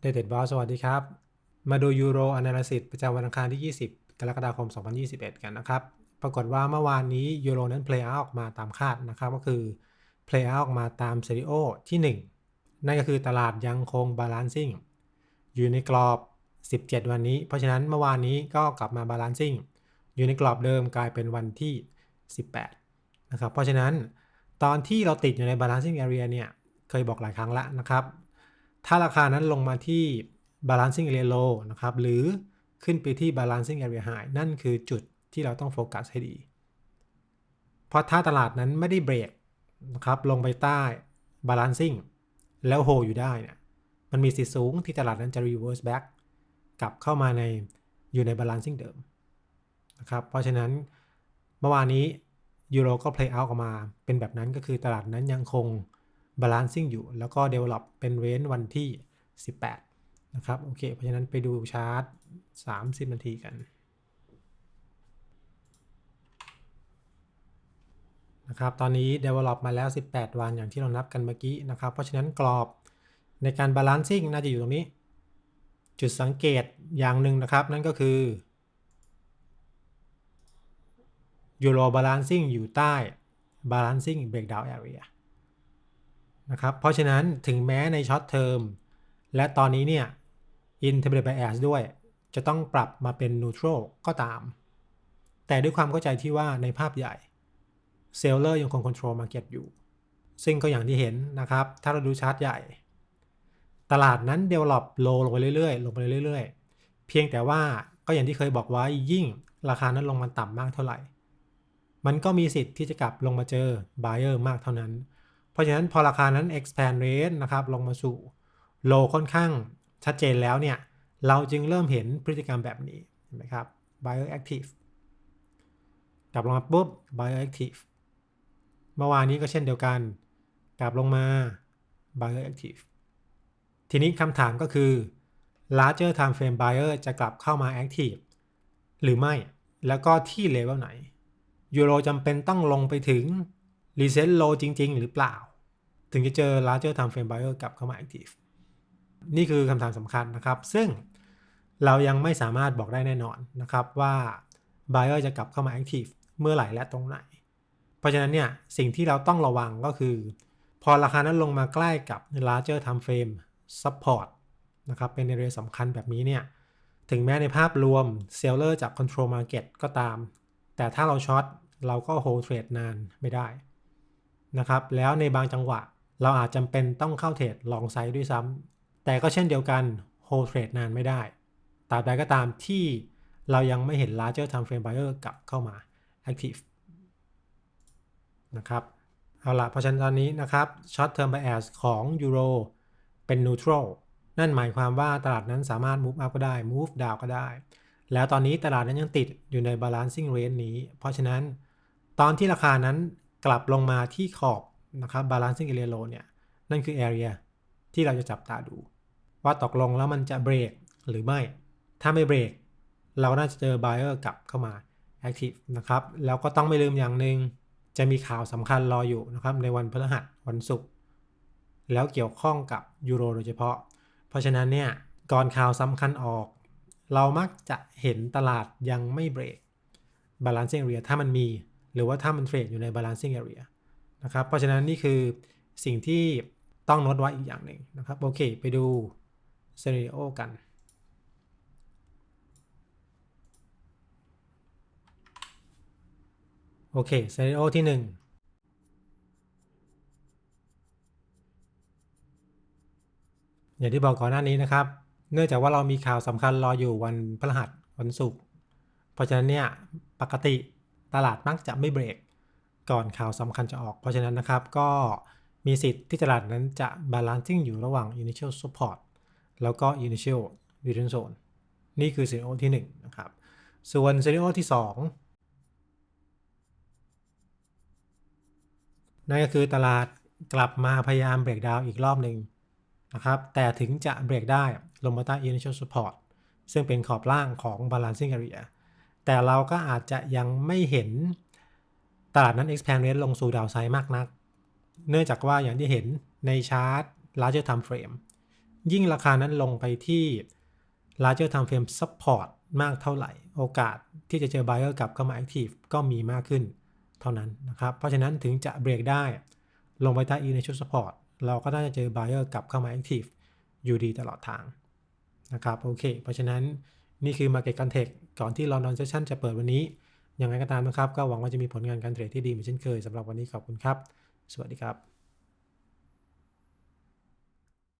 เดเด็ดบอสสวัสดีครับ มาดูยูโร a นาลิซิสประจำวันอังคารที่ 20 กรกฎาคม 2021 กันนะครับ ปรากฏว่าเมื่อวานนี้ยูโรนั้น play out ออกมาตามคาดนะครับก็คือ play out ออกมาตามเซี n โอที่ 1 นั่นก็คือตลาดยังคง balancing อยู่ในกรอบ 17 วันนี้ เพราะฉะนั้นเมื่อวานนี้ก็กลับมา balancing อยู่ในกรอบเดิมกลายเป็นวันที่ 18 นะครับ เพราะฉะนั้นตอนที่เราติดอยู่ใน balancing area เนี่ยเคยบอกหลายครั้งแล้วนะครับ ถ้าราคานั้นลงมาที่ balancing area low นะครับ หรือขึ้นไปที่ balancing area high นั่นคือจุดที่เราต้องโฟกัสให้ดี เพราะถ้าตลาดนั้นไม่ได้เบรกนะครับลงไปใต้ balancing แล้วโฮอยู่ได้เนี่ยมันมีสิทธิ์สูงที่ตลาดนั้นจะ reverse back กลับเข้ามาในอยู่ใน balancing เดิมนะครับ เพราะฉะนั้นเมื่อวานนี้ยูโรก็ play out ออกมาเป็นแบบนั้นก็คือตลาดนั้นยังคง balancing อยู่ แล้วก็ develop เป็นเว้นวันที่ 18 นะครับ โอเค เพราะฉะนั้นไปดูชาร์ต 30 นาทีกันนะครับ ตอนนี้ develop มาแล้ว 18 วันอย่างที่เรานับกันเมื่อกี้นะครับ เพราะฉะนั้นกรอบในการ balancing น่าจะอยู่ตรงนี้ จุดสังเกตอย่างหนึ่งนะครับ นั่นก็คือ Euro balancing อยู่ใต้ balancing breakdown area นะครับ เพราะฉะนั้นถึงแม้ในช็อตเทอมและตอนนี้เนี่ย intermittent bias ด้วย จะต้องปรับมาเป็น neutral ก็ตาม แต่ด้วยความเข้าใจที่ว่าในภาพใหญ่ seller ยังคง control market อยู่ ซึ่งก็อย่างที่เห็นนะครับ ถ้าเราดูชาร์ตใหญ่ ตลาดนั้น develop low ลงไปเรื่อยๆ ลงไปเรื่อยๆ เพียงแต่ว่าก็อย่างที่เคยบอกไว้ยิ่งราคานั้นลงมาต่ำมากเท่าไหร่ มันก็มีสิทธิ์ที่จะกลับลงมาเจอ buyer มากเท่านั้น ราะฉะนั้นพอราคานั้น expand rate นะครับลงมาสู่ low ค่อนข้างชัดเจนแล้วเนี่ย เราจึงเริ่มเห็นพฤติกรรมแบบนี้เห็นไหมครับ buyer active กลับลงมาปุ๊บ buyer active เมื่อวานนี้ก็เช่นเดียวกัน กลับลงมา buyer active ทีนี้คำถามก็คือ larger time frame buyer จะกลับเข้ามา active หรือไม่ แล้วก็ที่เลเวลไหนยูโรจำเป็นต้องลงไปถึง reset low จริง ๆ หรือเปล่า ถึงจะเจอ larger time frame buyer กลับเข้ามา active นี่คือคำถามสำคัญนะครับ ซึ่งเรายังไม่สามารถบอกได้แน่นอนนะครับว่า buyer จะกลับเข้ามา active เมื่อไหร่และตรงไหน เพราะฉะนั้นเนี่ยสิ่งที่เราต้องระวังก็คือ พอราคานั้นลงมาใกล้กับ larger time frame support นะครับเป็นในเรื่องสำคัญแบบนี้เนี่ยถึงแม้ในภาพรวม seller จาก control market ก็ตาม แต่ถ้าเราช็อตเราก็ hold trade นานไม่ได้ นะครับ แล้วในบางจังหวะ เราอาจจำเป็นต้องเข้าเทรดลองไซด์ด้วยซ้ำแต่ก็เช่นเดียวกัน hold trade นานไม่ได้ตราบใดก็ตามที่เรายังไม่เห็น larger time frame buyer กลับเข้ามา active นะครับ เอาละเพราะฉะนั้นตอนนี้นะครับ short term bias ของ euro เป็น neutral นั่นหมายความว่าตลาดนั้นสามารถ move up ก็ได้ move down ก็ได้ แล้วตอนนี้ตลาดนั้นยังติดอยู่ใน balancing range นี้ เพราะฉะนั้นตอนที่ราคานั้น กลับลงมาที่ขอบนะครับ balancing area low เนี่ย นั่นคือ area ที่เราจะจับตาดู ว่าตกลงแล้วมันจะเบรกหรือไม่ ถ้าไม่เบรกเราน่าจะเจอ buyer กลับเข้ามา active นะครับ แล้วก็ต้องไม่ลืมอย่างหนึ่งจะมีข่าวสำคัญรออยู่นะครับ ในวันพฤหัสวันศุกร์แล้วเกี่ยวข้องกับยูโรโดยเฉพาะ เพราะฉะนั้นเนี่ยก่อนข่าวสำคัญออก เรามักจะเห็นตลาดยังไม่เบรก balancing area ถ้ามันมี รือว่าถ้ามันเทรดอยู่ใน balancing area นะครับ เพราะฉะนั้นนี่คือสิ่งที่ต้องน้ตไว้อีกอย่างหนึ่งนะครับ โอเค ไปดู scenario กันโอเค scenario ที่ 1 อย่างที่บอกก่อนหน้านี้นะครับ เนื่องจากว่าเรามีข่าวสำคัญรออยู่วันพฤหัสวันศุกร์เพราะฉะนั้นเนี่ย ปกติ ตลาดมักจะไม่เบรกก่อนข่าวสำคัญจะออก เพราะฉะนั้นนะครับก็มีสิทธิ์ที่ตลาดนั้นจะ balancing อยู่ระหว่าง initial support แล้วก็ initial return zone นี่คือ scenario ที่1นะครับ ส่วน scenario ที่ 2 นั่นก็คือตลาดกลับมาพยายามเบรกดาวอีกรอบหนึ่งนะครับ แต่ถึงจะเบรกได้ลงมาใต้ initial support ซึ่งเป็นขอบล่างของ balancing area แต่เราก็อาจจะยังไม่เห็นตลาดนั้น expand rate ลงสู่ดาวไซด์มากนัก เนื่องจากว่าอย่างที่เห็นในชาร์ต larger time frame ยิ่งราคานั้นลงไปที่ larger time frame support มากเท่าไหร่ โอกาสที่จะเจอ buyer กลับเข้ามา active ก็มีมากขึ้นเท่านั้นนะครับ เพราะฉะนั้นถึงจะเบรกได้ ลงไปใต้ e ในชุด support เราก็น่าจะเจอ buyer กลับเข้ามา active อยู่ดีตลอดทางนะครับ โอเค เพราะฉะนั้น นี่คือ market context ก่อนที่ London session จะเปิดวันนี้ ยังไงก็ตามนะครับ ก็หวังว่าจะมีผลงานการเทรดที่ดีเหมือนเช่นเคยสำหรับวันนี้ขอบคุณครับ สวัสดีครับ